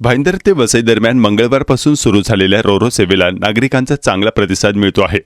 भाईंदर ते वसई दरम्यान मंगळवारपासून सुरू झालेल्या रोरो सेवेला नागरिकांचा चांगला प्रतिसाद मिळतो आहे.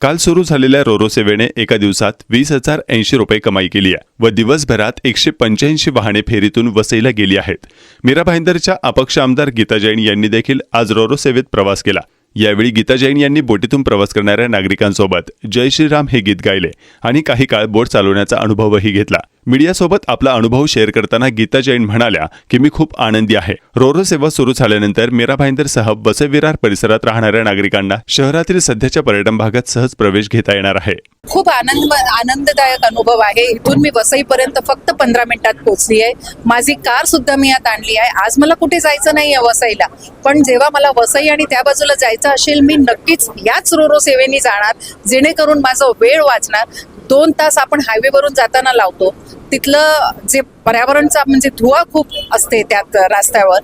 काल सुरू झालेल्या रोरो सेवेने एका दिवसात वीस हजार ऐंशी रुपये कमाई केली आहे व दिवसभरात एकशे पंच्याऐंशी वाहने फेरीतून वसईला गेली आहेत. मीरा भाईंदरच्या अपक्ष आमदार गीता जैन यांनी देखील आज रोरो सेवेत प्रवास केला. यावेळी गीता जैन यांनी बोटीतून प्रवास करणाऱ्या नागरिकांसोबत जय श्रीराम हे गीत गायले आणि काही काळ बोट चालवण्याचा अनुभवही घेतला. मीडियासोबत आपला अनुभव शेअर करताना गीता जैन म्हणाल्या की मी खूप आनंदी आहे. रोरो सेवा सुरू झाल्यानंतर मीरा भाईंदरसह बसविरार परिसरात राहणाऱ्या नागरिकांना शहरातील सध्याच्या पर्यटन भागात सहज प्रवेश घेता येणार आहे. खूप आनंद आनंददायक अनुभव आहे. इथून मी वसईपर्यंत फक्त पंधरा मिनिटात पोहोचली आहे माझी कार सुद्धा मी यात आणली आहे. आज मला कुठे जायचं नाही आहे वसईला. पण जेव्हा मला वसई आणि त्या बाजूला जायचं असेल मी नक्कीच याच रोरो सेवेनी जाणार जेणेकरून माझा वेळ वाचणार. दोन तास आपण हायवेवरून जाताना लावतो. तिथलं जे पर्यावरणचा म्हणजे धुवा खूप असते त्यात रस्त्यावर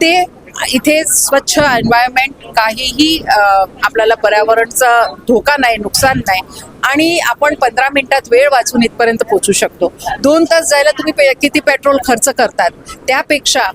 ते इथे स्वच्छ एन्व्हायरमेंट काहीही आपल्याला पर्यावरणचा धोका नाही नुकसान नाही आणि आपण पंधरा मिनिटात वेळ वाचून इथपर्यंत पोहोचू शकतो. दोन तास जायला तुम्ही पे- किती पेट्रोल खर्च करतात? त्यापेक्षा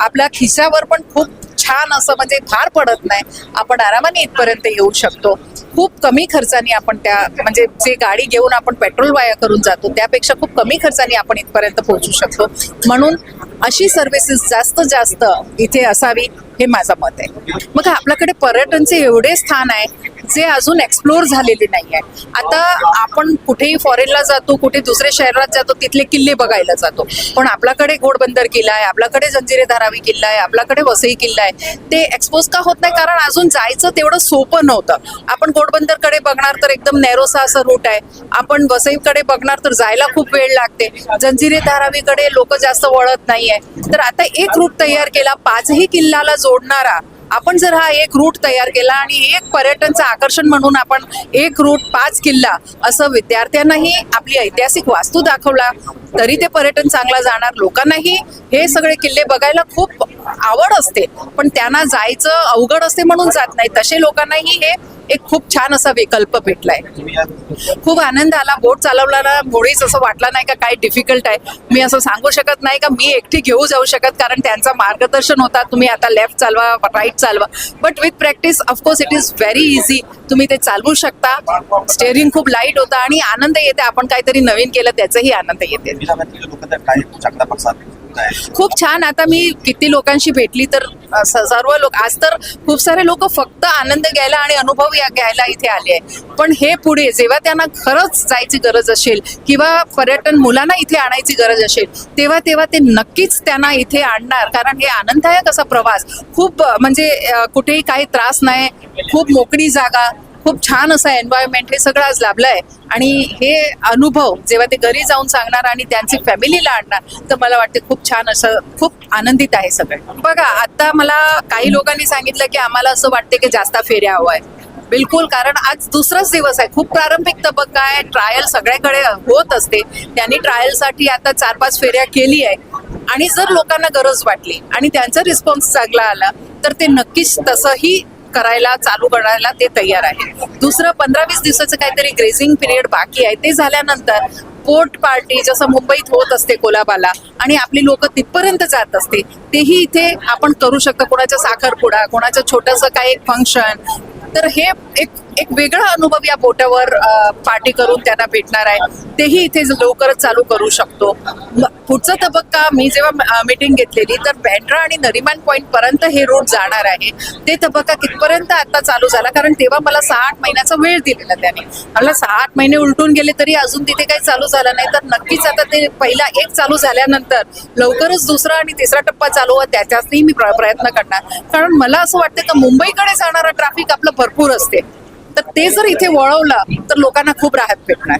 आपल्या खिशावर पण खूप छान असं म्हणजे फार पडत नाही. आपण आरामाने इथपर्यंत येऊ शकतो. खूप कमी खर्चाने आपण त्या म्हणजे जे गाडी घेऊन आपण पेट्रोल वाया करून जातो त्यापेक्षा खूप कमी खर्चाने आपण इथपर्यंत पोहोचू शकतो. म्हणून अशी सर्व्हिसेस जास्त जास्त इथे असावी हे माझं मत आहे. मग आपल्याकडे पर्यटनचे एवढे स्थान आहे जे अजून एक्सप्लोर झालेले नाही आहे आता आपण कुठेही फॉरेनला जातो कुठे दुसऱ्या शहरात जातो तिथले किल्ले बघायला जातो. पण आपल्याकडे घोडबंदर किल्ला आहे आपल्याकडे जंजिरे धारावी किल्ला आहे आपल्याकडे वसई किल्ला आहे. ते एक्सपोज का होत नाही? कारण अजून जायचं तेवढं सोपं नव्हतं. आपण घोडबंदरकडे बघणार तर एकदम नॅरोसा असं रूट आहे. आपण वसईकडे बघणार तर जायला खूप वेळ लागते. जंजिरे धारावीकडे लोक जास्त वळत नाही आहे तर आता एक रूट तयार केला पाचही किल्ल्याला जोडणारा आपण जर हा एक रूट तयार केला आणि एक पर्यटनचं आकर्षण म्हणून आपण एक रूट पाच किल्ला असं विद्यार्थ्यांनाही आपली ऐतिहासिक वास्तू दाखवला तरी ते पर्यटन चांगला जाणार. लोकांनाही हे सगळे किल्ले बघायला खूप आवड असते. पण त्यांना जायचं अवघड असते म्हणून जात नाही. तसे लोकांनाही हे एक खूप छान असा विकल्प भेटलाय. खूप आनंद आला. बोट चालवताना मुळीच असं वाटलं नाही का काय डिफिकल्ट आहे. मी असं सांगू शकत नाही का? मी एकटी घेऊ जाऊ शकत कारण त्यांचा मार्गदर्शन होता. तुम्ही आता लेफ्ट चालवा राईट चालवा. But with practice of course it is very easy तुम्ही ते चालवू शकता. स्टेअरिंग खूप लाइट होतं आणि आनंद येते. आपण काहीतरी नवीन केलं त्याचाही आनंद येते. लोक तर काय चांगला प्रतिसाद खूप छान. आता मी किती लोकांशी भेटली तर सर्व लोक आज तर खूप सारे लोक फक्त आनंद घ्यायला आणि अनुभव या घ्यायला इथे आले आहे पण हे पुढे जेव्हा त्यांना खरंच जायची गरज असेल किंवा पर्यटन मुलांना इथे आणायची गरज असेल तेव्हा तेव्हा ते नक्कीच त्यांना इथे आणणार. कारण हे आनंददायक असा प्रवास. खूप म्हणजे कुठेही काही त्रास नाही. खूप मोकळी जागा. खूप छान असं एन्व्हायरमेंट हे सगळं आज लाभलं आहे आणि हे अनुभव जेव्हा ते घरी जाऊन सांगणार आणि त्यांची फॅमिलीला आणणार तर मला वाटते खूप छान असं खूप आनंदित आहे सगळं. बघा आता मला काही लोकांनी सांगितलं की आम्हाला असं वाटते की जास्त फेऱ्या हवं आहे बिलकुल कारण आज दुसराच दिवस आहे. खूप प्रारंभिक तबक्का आहे. ट्रायल सगळ्याकडे होत असते. त्यांनी ट्रायलसाठी आता चार पाच फेऱ्या केली आहे. आणि जर लोकांना गरज वाटली आणि त्यांचा रिस्पॉन्स चांगला आला तर ते नक्कीच तसंही करायला चालू करायला ते तयार आहे. दुसरं पंधरा वीस दिवसाचं काहीतरी ग्रेझिंग पिरियड बाकी आहे. ते झाल्यानंतर पोर्ट पार्टी जसं मुंबईत होत असते कोलाबाला आणि आपली लोक तिथपर्यंत जात असते तेही इथे आपण करू शकतो. कोणाचा साखरपुडा कोणाचं छोटंसं काही एक फंक्शन तर हे एक एक वेगळा अनुभव या बोटावर पार्टी करून त्यांना भेटणार आहे. तेही इथे लवकरच चालू करू शकतो. पुढचा तबक्का मी जेव्हा मीटिंग घेतलेली तर बँड्रा आणि नरिमान पॉईंट पर्यंत हे रोड जाणार आहे. ते तबक्का कितपर्यंत आता चालू झाला? कारण तेव्हा मला सहा आठ महिन्याचा वेळ दिलेला त्याने. मला सहा आठ महिने उलटून गेले तरी अजून तिथे काही चालू झालं नाही. तर नक्कीच आता ते पहिला एक चालू झाल्यानंतर लवकरच दुसरा आणि तिसरा टप्पा चालू व त्याच्यातही मी प्रयत्न करणार. कारण मला असं वाटतं का मुंबईकडे जाणारा ट्रॅफिक आपलं भरपूर असते. ते जर इथे वळवलं तर लोकांना खूप राहत भेटणार